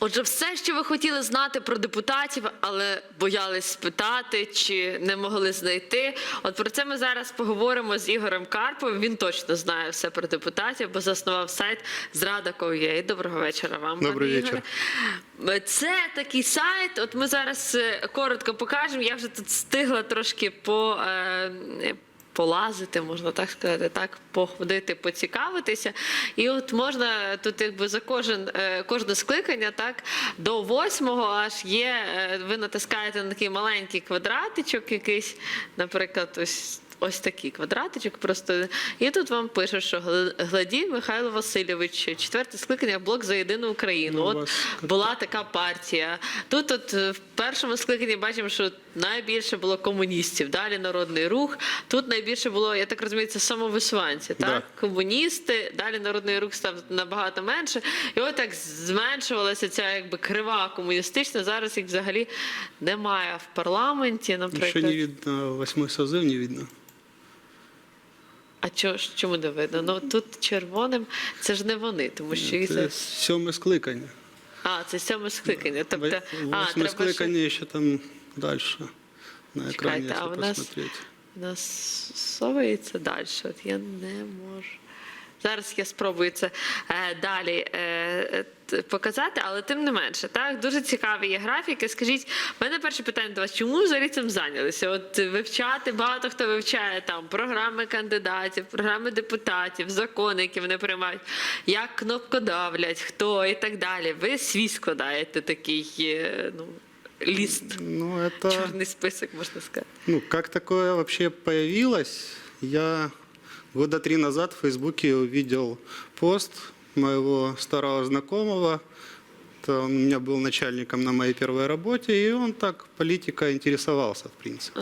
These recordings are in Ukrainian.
Отже, все, що ви хотіли знати про депутатів, але боялись спитати чи не могли знайти. От про це ми зараз поговоримо з Ігорем Карповим. Він точно знає все про депутатів, бо заснував сайт Зрада.ua. Доброго вечора вам. пане Добрий Ігоре. Це такий сайт. От ми зараз е, коротко покажемо. Я вже тут встигла трошки по. Полазити, можна так сказати, так походити, поцікавитися. І от можна тут, якби за кожен е, кожне скликання, так до восьмого аж є. е, Ви натискаєте на такий маленький квадратичок, якийсь, наприклад, ось. Ось такий квадратичок просто. І тут вам пише, що Гла- Гладій Михайло Васильович, четверте скликання блок за єдину Україну. Ну, От вас була така партія. Тут, от в першому скликанні бачимо, що найбільше було комуністів, далі народний рух. Тут найбільше було, я так розумію, це самовисуванці, так? Да. Комуністи, далі народний рух став набагато менше. І от так зменшувалася ця якби крива комуністична. Зараз їх взагалі немає в парламенті, наприклад. не видно, восьмой созыв не видно. А чого чому не видно? Ну тут червоним це ж не вони, тому що їх Це сьоме скликання. а це сьоме скликання. Тобто, а, Восьме треба ще... скликання ще там далі. на екрані, Чекайте, якщо а у нас- посмотреть. Нас совається далі. От я не можу. Зараз я спробую це е, далі е, показати, але тим не менше, так дуже цікаві є графіки. Скажіть, в мене перше питання до вас: чому взагалі цим зайнялися? От вивчати багато хто вивчає там програми кандидатів, програми депутатів, закони, які вони приймають, як кнопкодавлять, хто і так далі. Ви свій складаєте такий е, ну, ліст, Ну, это, чорний список, можна сказати. ну, как такое вообще появилось? Я года три назад в Фейсбуке увидел пост моего старого знакомого. Это он у меня был начальником на моей первой работе, и он так политика интересовался, в принципе,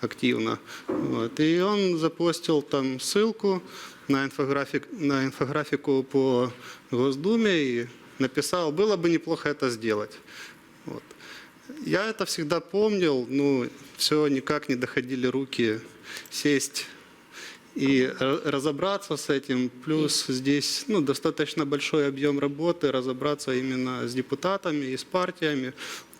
активно. Вот. И он запостил там ссылку на, инфографик, на инфографику по Госдуме и написал, было бы неплохо это сделать. Вот. Я это всегда помнил, ну, все никак не доходили руки сесть и ра- разобраться с этим. Плюс здесь ну, достаточно большой объем работы, разобраться именно с депутатами и с партиями.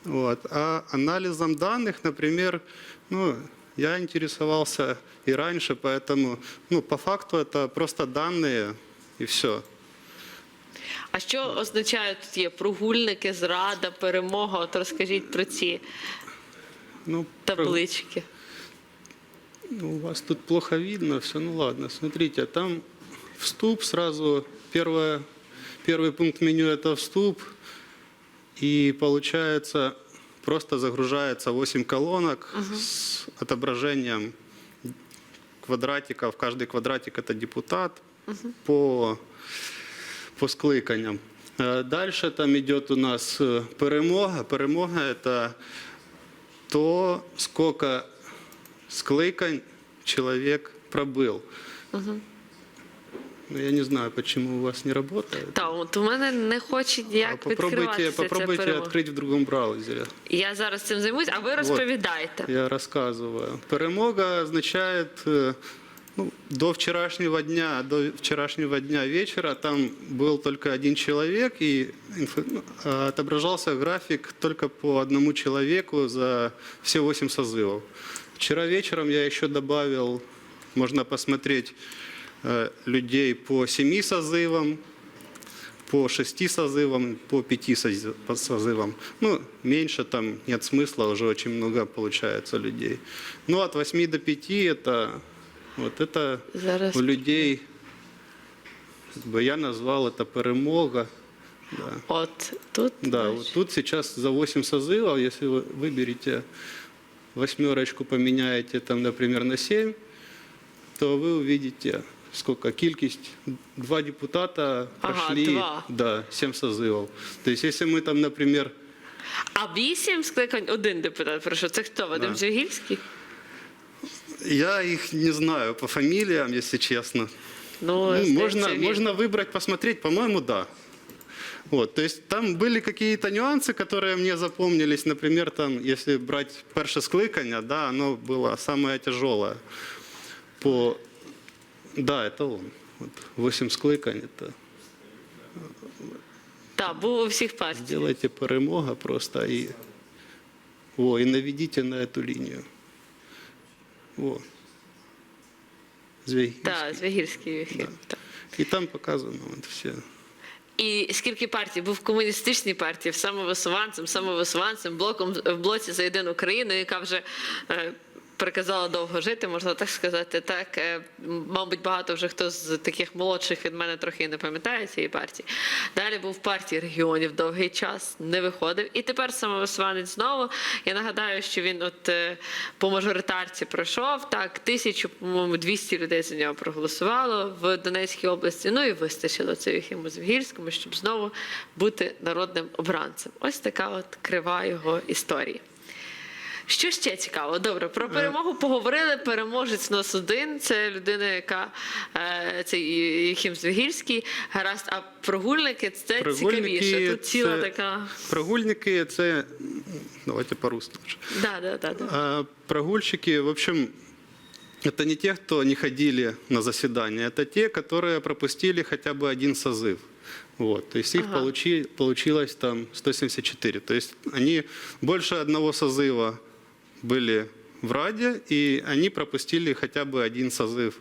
Вот. А анализом данных, например, ну, я интересовался и раньше, поэтому ну, по факту это просто данные и все. А що означають тут є прогульники, зрада, перемога? От розкажіть про ці Ну, таблички. Ну, у вас тут плохо видно, все, ну ладно, смотрите, там вступ сразу, первое, первый пункт меню это вступ, и получается просто загружается 8 колонок с отображением квадратиков, каждый квадратик это депутат по, по скликанням. Э, Дальше там идет у нас э, перемога. Перемога это то, сколько скликань человек пробыл. Ну, я не знаю, почему у вас не работает. Та от у мене не хоче А ніяк попробуйте відкриватися ця попробуйте перемога. открыть в другом браузере. Я зараз цим займусь, а ви розповідайте. Я рассказываю. Перемога означает э, ну, до вчерашнего дня, до вчерашнего дня вечера там был только один человек и инфо- ну, а, отображался график только по одному человеку за все 8 созывов. Вчера вечером я еще добавил, можно посмотреть э, людей по 7 созывам, по шести созывам, по пяти созывам. Ну, меньше там нет смысла, уже очень много получается людей. Ну, от 8 до 5 это, вот это Зараз у людей, как бы я назвал это перемога. Да. от тут Да, вот тут сейчас за 8 созывов, если вы выберете восьмерочку, поменяете там, например, на 7, то вы увидите, сколько кількість. Два депутата Ага, прошли, два. да, 7 созывов. То есть, если мы там, например, А вісім скликань один депутат пройшов. Це хто? Вадим Да. Джигільський? я их не знаю по фамилиям, если честно. Ну, Ну, здається, можно, він. можно выбрать, посмотреть, по-моему, да. Вот, то есть там были какие-то нюансы, которые мне запомнились. Например, там, если брать перше скликання, да, оно было самое тяжелое. По... Да, это он. Вот, 8 скликань, это Так, був у всіх партій. Сделайте перемога просто и, о, и наведите на эту линию. О. Звягільський. Так, Звягільський вихід. так. И там показано вот все. І скільки партій? Був в комуністичній партії, в самовисуванцем, самовисуванцем, блоком в блоці за єдину Україну, яка вже е, приказала довго жити, можна так сказати. Так, е, мабуть, багато вже хто з таких молодших від мене трохи не пам'ятає цієї партії. Далі був в партії регіонів довгий час, не виходив. І тепер самовисуванець знову. Я нагадаю, що він от е, по мажоритарці пройшов. Так, тисячу, по-моєму, 200 людей за нього проголосувало в Донецькій області. Ну і вистачило це Юхіму Звігільському, щоб знову бути народним обранцем. Ось така от крива його історії. Що ще цікаво? Добре, про перемогу поговорили. Переможець у нас один. Це людина, яка е, це Єхім Звігільський. Гаразд, а прогульники це цікавіше. Тут ціла це- така. Прогульники це. Давайте по-русски лучше. Да, да, да, да. А прогульщики, в общем, это не те, кто не ходили на заседания, это те, которые пропустили хотя бы один созыв. Вот, то есть их Ага. получи- получилось там 174. То есть они больше одного созыва были в Раде, и они пропустили хотя бы один созыв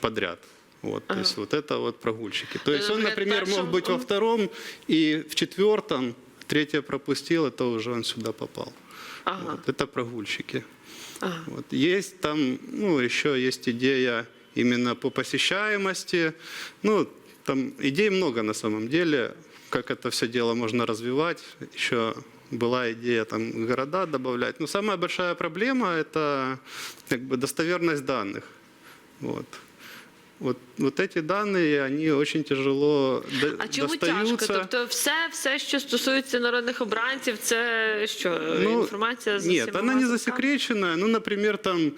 подряд. Вот, то есть вот это вот прогульщики. То есть он, например, мог быть во втором, и в четвертом, третье пропустил, это уже он сюда попал. Ага. Вот, это прогульщики. Ага. Вот. Есть там, ну, еще есть идея именно по посещаемости. Ну, там идей много на самом деле, как это все дело можно развивать. Еще была идея там города добавлять. Но самая большая проблема – это как бы достоверность данных. Вот. Вот, вот эти данные, они очень тяжело до- А чому достаются. тяжко? Тобто, все, все, що стосується народних обранців, це що? інформація з Нет, усіма она не газетами? засекречена. Ну, например, там вот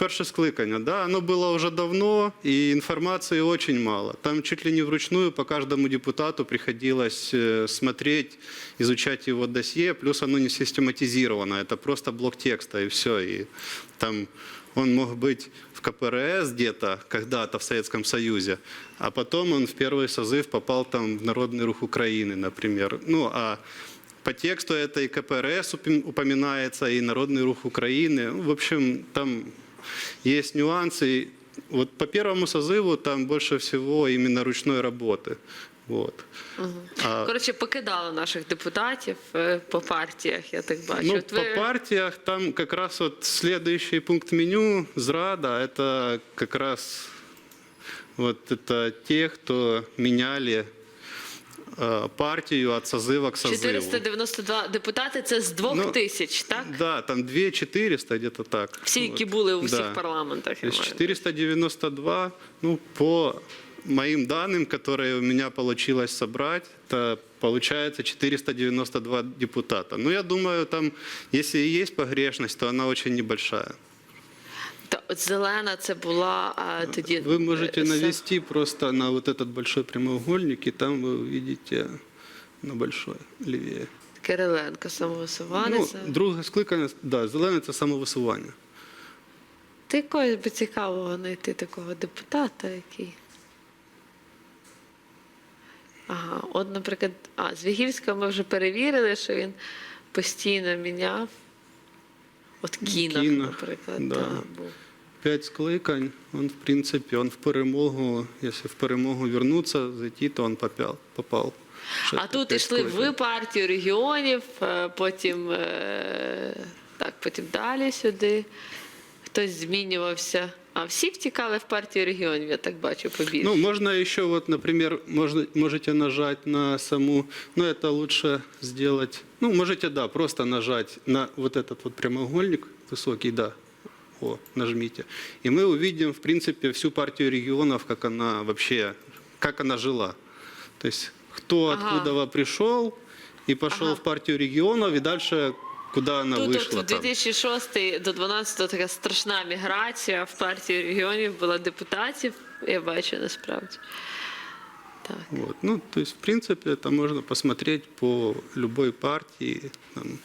перше скликання, да, оно было уже давно, и информации очень мало. Там чуть ли не вручную по каждому депутату приходилось э, смотреть, изучать его досье, плюс оно не систематизировано, это просто блок текста и все. И там он мог быть в КПРС где-то, когда-то в Советском Союзе, а потом он в первый созыв попал там в Народный рух Украины, например. Ну, а по тексту это и КПРС упоминается, и Народный рух Украины. В общем, там есть нюансы. Вот по первому созыву там больше всего именно ручной работы. Вот. А, Коротше, покидали наших депутатів е, по партіях, я так бачу. ну, От ви- по партиях там как раз вот следующий пункт меню зрада это как раз вот это те, кто меняли э, партию от созыва к созыву. 492 депутати це з двох Ну, тисяч, так? Да, там 2400 где-то так. Всі, які Вот. були у всіх Да. парламентах. То я есть маю. 492, ну, по моим данным, которые у меня получилось собрать, это получается 492 депутата. Ну, я думаю, там, если и есть погрешность, то она очень небольшая. Та от зелена це була а, тоді. Вы можете е, се- навести просто на вот этот большой прямоугольник, и там вы увидите на большой левее. Кириленко, Ну, самовисуванець. друге скликання, да, зелене це самовисування. Ти якогось би цікавого знайти такого депутата, який. Ага, от, наприклад, а, Звігільського ми вже перевірили, що він постійно міняв. От Кінах, Кінах, наприклад, да. да, був. П'ять скликань, он, в принципе, он в перемогу, если в перемогу вернуться, зайти, то он попал. попал. Ще А тут скликань. ви партію регіонів, е, потім, е, так, потім далі сюди. Хтось змінювався. А всі втікали в партію регіонів, я так бачу, побільше. Ну, можно еще, вот, например, можно, можете нажать на саму, ну, это лучше сделать, ну, можете, да, просто нажать на вот этот вот прямоугольник высокий, да, о, нажмите. И мы увидим, в принципе, всю партию регионов, как она вообще, как она жила. То есть, кто Ага. откуда пришел и пошел Ага. в партию регионов, и дальше куда она Тут вышла. от там. 2006 до 12 така страшна міграція в партії регіонів була депутатів, я бачу насправді. Так. Вот. Ну, то есть, в принципе, это можно посмотреть по любой партии. Там,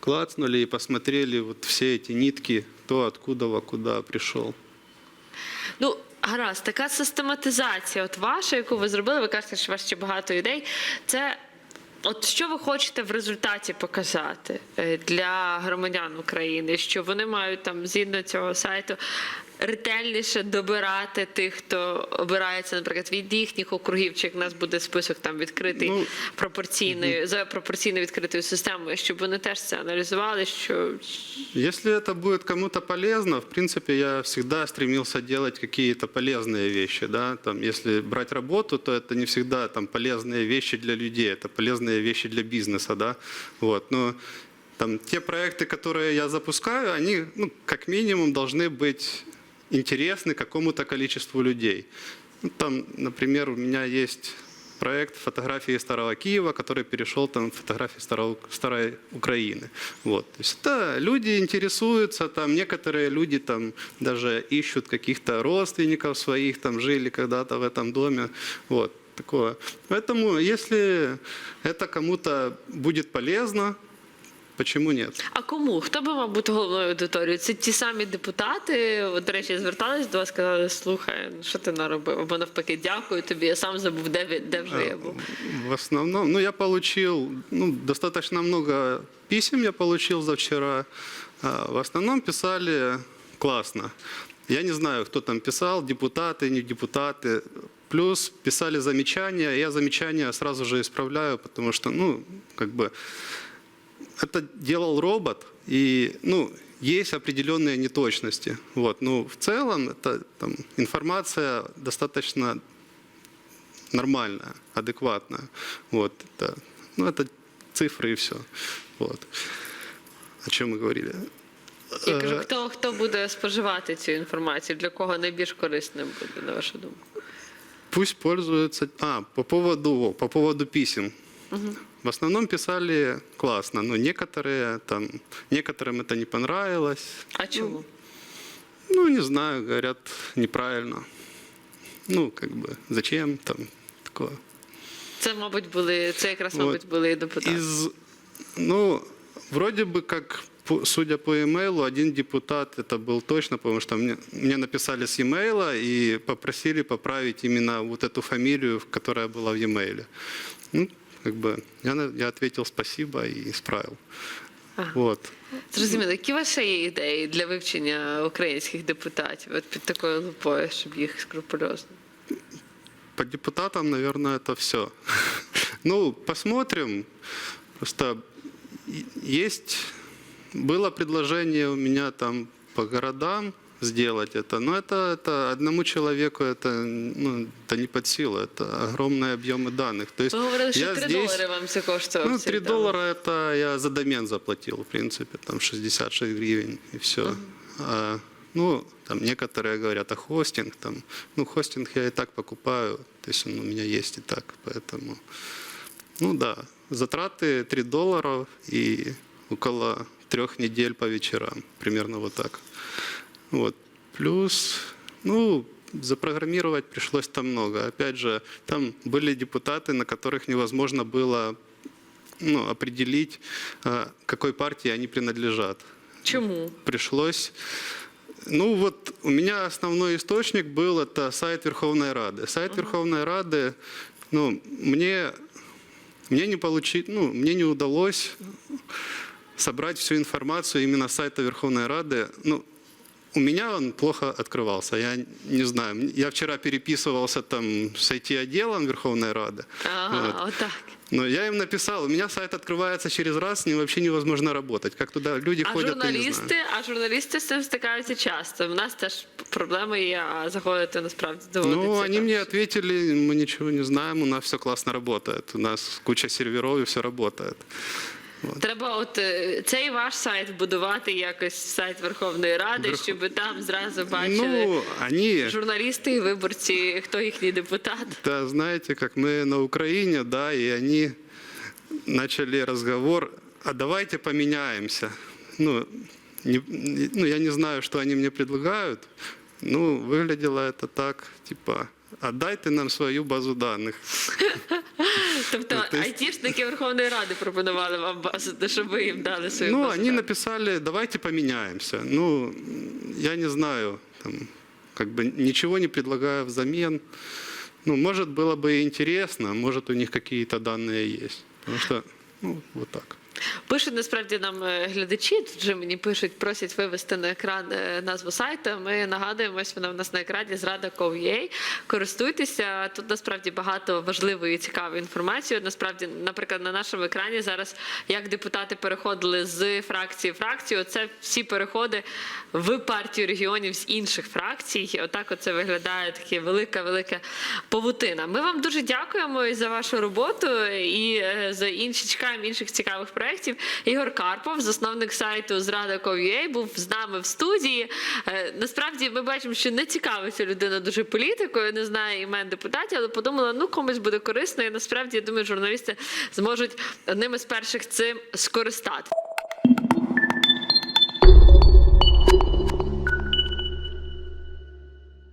клацнули и посмотрели вот все эти нитки, кто откуда во куда пришел. Ну, гаразд, така систематизація, от ваша, яку ви зробили, ви кажете, що у вас ще багато ідей. Це От що ви хочете в результаті показати е, для громадян України, що вони мають там згідно цього сайту ретельніше добирати тих, хто обирається, наприклад, від їхніх округів, чи як в нас буде список там відкритий Ну, пропорційною за пропорційно відкритою системою, щоб вони теж це аналізували, що Если это будет кому-то полезно, в принципе, я всегда стремился делать какие-то полезные вещи. Да? Там, если брать работу, то это не всегда там, полезные вещи для людей, это полезные вещи для бизнеса. Да? Вот. Но там, те проекты, которые я запускаю, они ну, как минимум должны быть интересны какому-то количеству людей. Ну, там, например, у меня есть проект фотографии Старого Киева, который перешел там в фотографии Старого, Старой Украины. Вот. То есть это люди интересуются, там некоторые люди там даже ищут каких-то родственников своих, там жили когда-то в этом доме. Вот. Такое. Поэтому, если это кому-то будет полезно, почему нет? А кому? Хто би мав бути головною аудиторією? Це ті самі депутати. От, до речі, звертались до вас, сказали, слухай, ну що ти наробив? Або навпаки, дякую тобі. Я сам забув, де, ви- де вже я був. В основном, ну, я получил ну, достаточно много писем я получил за вчера. А, В основном писали классно. Я не знаю, кто там писал, депутаты, не депутаты. Плюс писали замечания. Я замечания сразу же исправляю, потому что, ну, как бы, это делал робот, и, ну, есть определенные неточности. Вот. Ну, в целом, это там, информация достаточно нормальная, адекватная. Вот, это, ну, это цифры и все. Вот. О чем мы говорили? Я кажу, Е, хто, хто буде споживати цю інформацію? Для кого найбільш корисним буде, на вашу думку? Пусть пользуются... А, по поводу, о, по поводу писем. В основном писали классно, но некоторые там, некоторым это не понравилось. А чому? Ну, не знаю, говорят неправильно. Ну, как бы, зачем там такое. Це, мабуть, були, це якраз, Вот. мабуть, були і депутати. Из, ну, вроде бы как, по- судя по имейлу, один депутат, это был точно, потому что мне, мне написали с имейла и попросили поправить именно вот эту фамилию, которая была в e-mail. Ну, как бы, я, на- я ответил спасибо и исправил. Ага. Вот. Зрозуміло, які ваші є ідеї для вивчення українських депутатів от під такою лупою, щоб їх скрупульозно? По депутатам, наверное, это все. Ну, посмотрим. Просто и- есть было предложение у меня там по городам Сделать это, но это, это одному человеку это, ну, это не под силу, это огромные объемы данных. То есть Ви говорили, що я 3 здесь, долари вам це коштувало. ну, всі 3 дані. доллара это я за домен заплатил, в принципе, там 66 гривен и все. А, ну, там некоторые говорят, а хостинг там, ну, хостинг я и так покупаю, то есть он у меня есть и так, поэтому, ну да, затраты 3 доллара и около трех недель по вечерам, примерно вот так. Вот. Плюс, ну, запрограммировать пришлось там много. Опять же, там были депутаты, на которых невозможно было ну, определить, а, какой партии они принадлежат. Чому? Пришлось... Ну вот у меня основной источник был это сайт Верховной Рады. Сайт Верховной Рады, ну, мне, мне не получить, ну, мне не удалось собрать всю информацию именно с сайта Верховной Рады. Ну, у меня он плохо открывался. Я не знаю. Я вчера переписывался там с IT-отделом Верховной Рады. Ага, Вот. отак. Но я им написал, у меня сайт открывается через раз, с ним вообще невозможно работать. Как туда люди А ходят, я не знаю. журналісти, а журналісти з цим стикаються часто. У нас теж проблеми є, а заходити насправді доводиться. Ну, они там. мне ответили, мы ничего не знаем, у нас все классно работает. У нас куча серверов и все работает. Треба от е, цей ваш сайт будувати якось сайт Верховної Ради, Верхов- щоб там зразу бачили Ну, они, журналісти і виборці, хто їхній депутат. да, знаете, как мы на Украине, да, и они начали разговор, а давайте поменяемся. Ну, не- не- ну, я не знаю, что они мне предлагают. Ну, выглядело это так, типа, отдайте нам свою базу данных. Тобто Ну, то есть- айтішники Верховної Ради пропонували вам базу, щоб ви їм дали свою Ну, базу. они даних. написали, давайте поменяемся. Ну, я не знаю, там, как бы ничего не предлагаю взамен. Ну, может, было бы и интересно, может, у них какие-то данные есть. Потому что, ну, вот так. Пишуть насправді нам е, глядачі, тут вже мені пишуть, просять вивести на екран е, назву сайту. Ми нагадуємо, ось вона в нас на екрані зрада.com.ua. Користуйтеся. Тут насправді багато важливої і цікавої інформації. Насправді, наприклад, на нашому екрані зараз як депутати переходили з фракції в фракцію. Оце всі переходи в партію регіонів з інших фракцій. Отак оце виглядає таке велика, велика павутина. Ми вам дуже дякуємо і за вашу роботу і е, за інші чекаємо інших цікавих проєктів. Ігор Карпов, засновник сайту Зрада.com.ua, був з нами в студії. Е, Насправді ми бачимо, що не цікавиться людина дуже політикою, не знає імен депутатів, але подумала, ну комусь буде корисно. І насправді я думаю, журналісти зможуть одним із перших цим скористати.